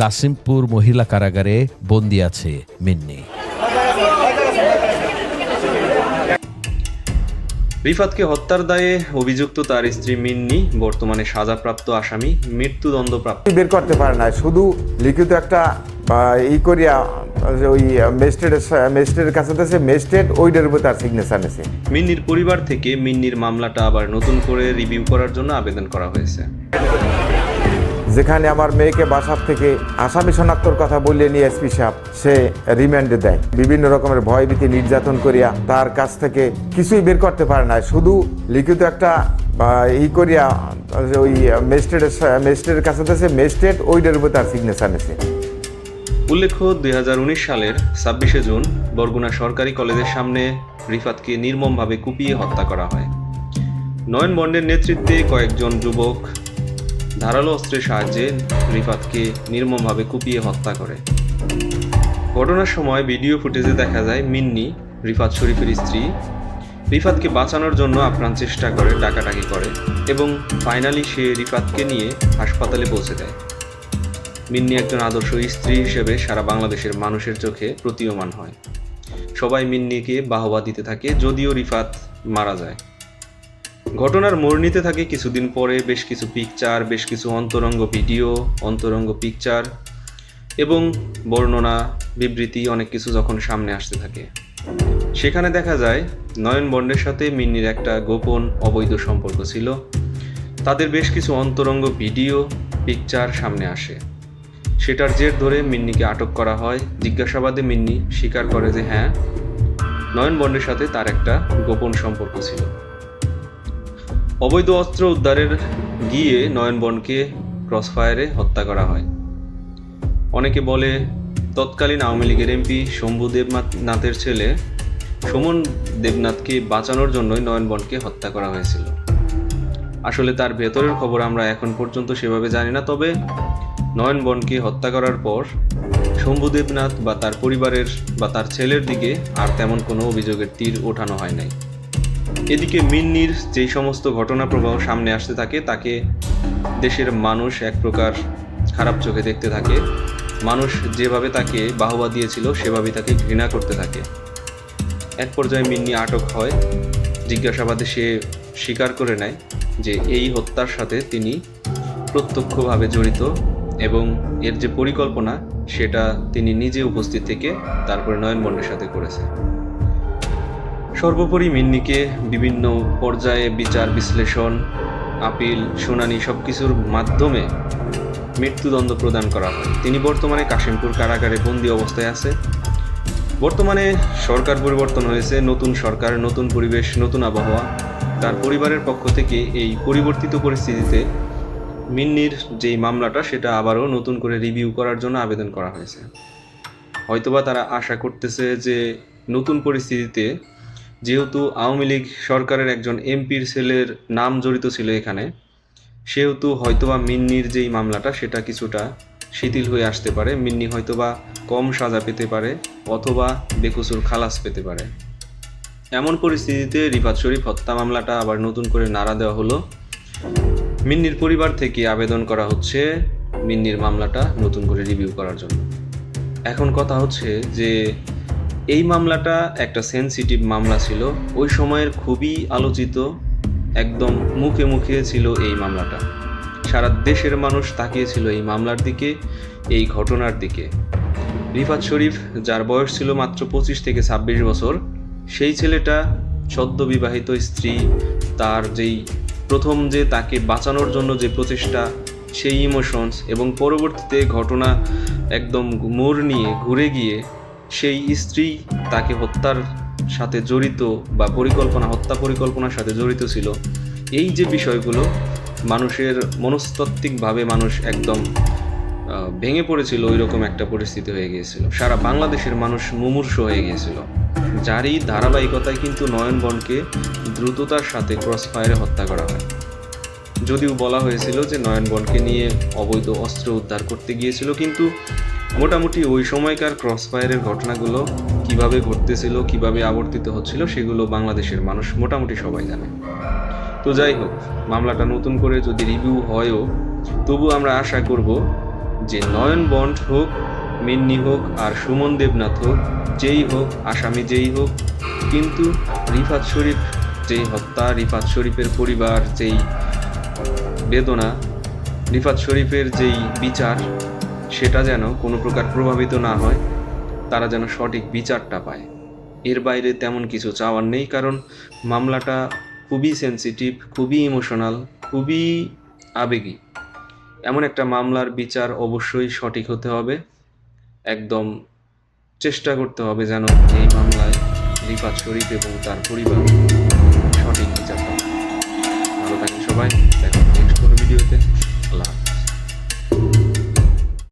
কাসিমপুর মহিলা কারাগারে বন্দি আছে মিন্নি। রিফাতকে হত্যার দায়ে অভিযুক্ত তার স্ত্রী মিন্নি বর্তমানে সাজাপ্রাপ্ত আসামি মৃত্যুদণ্ডপ্রাপ্ত। বের করতে পারে না শুধু লিখিত একটা বা, ই করিয়া ওই ম্যাজিস্ট্রেটের ম্যাজিস্ট্রেটের কাছে দিয়েছে ম্যাজিস্ট্রেট ওইটার উপর তার সিগনেচার নিয়েছে মিন্নির পরিবার থেকে মিন্নির মামলাটা আবার নতুন করে রিভিউ করার জন্য আবেদন করা হয়েছে। যেখানে আমার মেয়েকে বাসার থেকে আসামি শনাক্তর কথা বললে নিয়ে এসপি সাহেব, সে রিমান্ডে দেয়। বিভিন্ন রকমের ভয়ভীতি নির্যাতন করিয়া তার কাছ থেকে কিছুই বের করতে পারে না। শুধু লিখিত একটা ই করিয়া, ওই ম্যাজিস্ট্রেটের ম্যাজিস্ট্রেটের কাছে দিয়েছে ম্যাজিস্ট্রেট ওইটার উপর তার সিগনেচার নিয়েছে উল্লেখ্য, দুই হাজার উনিশ সালের ছাব্বিশে জুন বরগুনা সরকারি কলেজের সামনে রিফাতকে নির্মমভাবে কুপিয়ে হত্যা করা হয়। নয়ন বন্ডের নেতৃত্বে কয়েকজন যুবক ধারালো অস্ত্রের সাহায্যে রিফাতকে নির্মমভাবে কুপিয়ে হত্যা করে। ঘটনার সময় ভিডিও ফুটেজে দেখা যায় মিন্নি, রিফাত শরীফের স্ত্রী, রিফাতকে বাঁচানোর জন্য আপ্রাণ চেষ্টা করে, ডাকাডাকি করে এবং ফাইনালি সে রিফাতকে নিয়ে হাসপাতালে পৌঁছে দেয়। মিন্নি একজন আদর্শ স্ত্রী হিসেবে সারা বাংলাদেশের মানুষের চোখে প্রতীয়মান হয়। সবাই মিন্নিকে বাহবা দিতে থাকে, যদিও রিফাত মারা যায়। ঘটনার মোড় নিতে থাকে কিছুদিন পরে, বেশ কিছু পিকচার বেশ কিছু অন্তরঙ্গ ভিডিও অন্তরঙ্গ পিকচার এবং বর্ণনা, বিবৃতি, অনেক কিছু যখন সামনে আসতে থাকে। সেখানে দেখা যায়, নয়ন বন্ডের সাথে মিন্নির একটা গোপন অবৈধ সম্পর্ক ছিল। তাদের বেশ কিছু অন্তরঙ্গ ভিডিও পিকচার সামনে আসে। সেটার জের ধরে মিন্নিকে আটক করা হয়। জিজ্ঞাসাবাদে মিন্নি স্বীকার করে যে হ্যাঁ নয়ন বন্ডের সাথে তার একটা গোপন সম্পর্ক ছিল। অবৈধ অস্ত্র উদ্ধারের গিয়ে নয়নবনকে ক্রসফায়ারে হত্যা করা হয়। অনেকে বলে, তৎকালীন আওয়ামী লীগের এমপি শম্ভু দেবনাথের ছেলে সুমন দেবনাথকে বাঁচানোর জন্যই নয়নবনকে হত্যা করা হয়েছিল। আসলে তার ভেতরের খবর আমরা এখন পর্যন্ত সেভাবে জানি না, তবে নয়নবনকে হত্যা করার পর শম্ভু দেবনাথ বা তার পরিবারের বা তার ছেলের দিকে আর তেমন কোনো অভিযোগের তীর ওঠানো হয় নাই। এদিকে মিন্নির যেই সমস্ত ঘটনা প্রবাহ সামনে আসতে থাকে, তাকে দেশের মানুষ এক প্রকার খারাপ চোখে দেখতে থাকে। মানুষ যেভাবে তাকে বাহবা দিয়েছিল, সেভাবেই তাকে ঘৃণা করতে থাকে। এক পর্যায়ে মিন্নি আটক হয়। জিজ্ঞাসাবাদে সে স্বীকার করে নেয় যে এই হত্যার সাথে তিনি প্রত্যক্ষভাবে জড়িত এবং এর যে পরিকল্পনা, সেটা তিনি নিজে উপস্থিত থেকে তারপরে নয়নবন্ডের সাথে করেছে। সর্বোপরি মিন্নিকে বিভিন্ন পর্যায়ে বিচার, বিশ্লেষণ, আপিল, শুনানি সব কিছুর মাধ্যমে মৃত্যুদণ্ড প্রদান করা হয়। তিনি বর্তমানে কাশিমপুর কারাগারে বন্দি অবস্থায় আছে। বর্তমানে সরকার পরিবর্তন হয়েছে, নতুন সরকার, নতুন পরিবেশ, নতুন আবহাওয়া। তার পরিবারের পক্ষ থেকে এই পরিবর্তিত পরিস্থিতিতে মিন্নির যেই মামলাটা, সেটা আবারও নতুন করে রিভিউ করার জন্য আবেদন করা হয়েছে। হয়তোবা তারা আশা করতেছে যে নতুন পরিস্থিতিতে যেহেতু আওয়ামী লীগ সরকারের একজন এমপির ছেলের নাম জড়িত ছিল এখানে, সেহেতু হয়তোবা মিন্নির যেই মামলাটা, সেটা কিছুটা শিথিল হয়ে আসতে পারে। মিন্নি হয়তোবা কম সাজা পেতে পারে, অথবা বেকসুর খালাস পেতে পারে। এমন পরিস্থিতিতে রিফাত শরীফ হত্যা মামলাটা আবার নতুন করে নাড়া দেওয়া হলো। মিন্নির পরিবার থেকে আবেদন করা হচ্ছে মিন্নির মামলাটা নতুন করে রিভিউ করার জন্য। এখন কথা হচ্ছে যে এই মামলাটা একটা সেনসিটিভ মামলা ছিল। ওই সময়ের খুবই আলোচিত, একদম মুখে মুখে ছিল এই মামলাটা। সারা দেশের মানুষ তাকিয়েছিল এই মামলার দিকে, এই ঘটনার দিকে। রিফাত শরীফ, যার বয়স ছিল মাত্র পঁচিশ থেকে ছাব্বিশ বছর, সেই ছেলেটা সদ্য বিবাহিত স্ত্রী, তার যেই প্রথম যে তাকে বাঁচানোর জন্য যে প্রচেষ্টা, সেই ইমোশনস এবং পরবর্তীতে ঘটনা একদম মোড় নিয়ে ঘুরে গিয়ে সেই স্ত্রী তাকে হত্যার সাথে জড়িত বা পরিকল্পনা, হত্যা পরিকল্পনার সাথে জড়িত ছিল। এই যে বিষয়গুলো, মানুষের মনস্তাত্ত্বিকভাবে মানুষ একদম ভেঙে পড়েছিল ওই রকম একটা পরিস্থিতি হয়ে গিয়েছিল। সারা বাংলাদেশের মানুষ মুমূর্ষ হয়ে গিয়েছিল। যারই ধারাবাহিকতায় কিন্তু নয়নবনকে দ্রুততার সাথে ক্রস ফায়ারে হত্যা করা হয়। যদিও বলা হয়েছিল যে নয়নবনকে নিয়ে অবৈধ অস্ত্র উদ্ধার করতে গিয়েছিল, কিন্তু মোটামুটি ওই সময়কার ক্রস ফায়ারের ঘটনাগুলো কীভাবে ঘটতেছিল, কীভাবে আবর্তিত হচ্ছিল, সেগুলো বাংলাদেশের মানুষ মোটামুটি সবাই জানে। তো যাই হোক, মামলাটা নতুন করে যদি রিভিউ হয়ও, তবু আমরা আশা করব যে নয়ন বন্ড হোক, মিন্নি হোক, আর সুমন দেবনাথ হোক, যেই হোক, আসামি যেই হোক, কিন্তু রিফাত শরীফ যেই হত্যা, রিফাত শরীফের পরিবার যেই বেদনা, রিফাত শরীফের যেই বিচার সেটা যেন কোনো প্রকার প্রভাবিত না হয়, তারা যেন সঠিক বিচারটা পায়। এর বাইরে তেমন কিছু চাওয়ার নেই, কারণ মামলাটা খুবই সেনসিটিভ খুবই ইমোশনাল খুবই আবেগী। এমন একটা মামলার বিচার অবশ্যই সঠিক হতে হবে। একদম চেষ্টা করতে হবে যেন এই মামলায় রিফাত শরীফ এবং তার পরিবার সঠিক বিচার পায়। ভালো থাকেন সবাই, দেখা নেক্সট কোনো ভিডিওতে। আল্লাহ।